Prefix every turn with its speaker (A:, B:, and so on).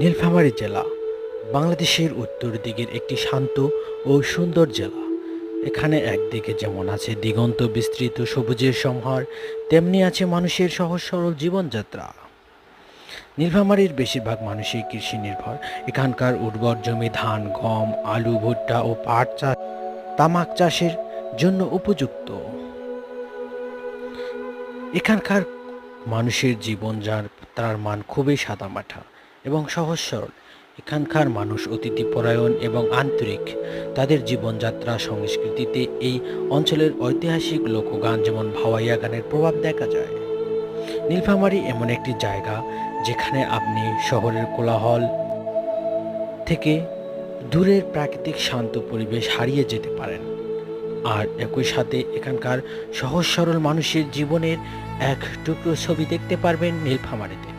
A: নীলফামারী জেলা, বাংলাদেশের উত্তর দিকের একটি শান্ত ও সুন্দর জেলা। এখানে একদিকে যেমন আছে দিগন্ত বিস্তৃত সবুজের সম্হার, তেমনি আছে মানুষের সহজ সরল জীবনযাত্রা। নীলফামারীর বেশিরভাগ মানুষই কৃষি নির্ভর। এখানকার উর্বর জমি, ধান, গম, আলু, ভুট্টা ও পাট চাষ তামাক চাষের জন্য উপযুক্ত। এখানকার মানুষের জীবনযাত্রার মান খুবই সাদামাঠা। এবং সহজ সরল। এখানকার মানুষ অতিথি পরায়ণ এবং আন্তরিক। তাদের জীবনযাত্রা, সংস্কৃতিতে এই অঞ্চলের ঐতিহাসিক লোকগান যেমন ভাওয়াইয়া গানের প্রভাব দেখা যায়। নীলফামারী এমন একটি জায়গা যেখানে আপনি শহরের কোলাহল থেকে দূরের প্রাকৃতিক শান্ত পরিবেশ হারিয়ে যেতে পারেন। আর একই সাথে এখানকার সহজ সরল মানুষের জীবনের এক টুকরো ছবি দেখতে পারবেন নীলফামারীতে।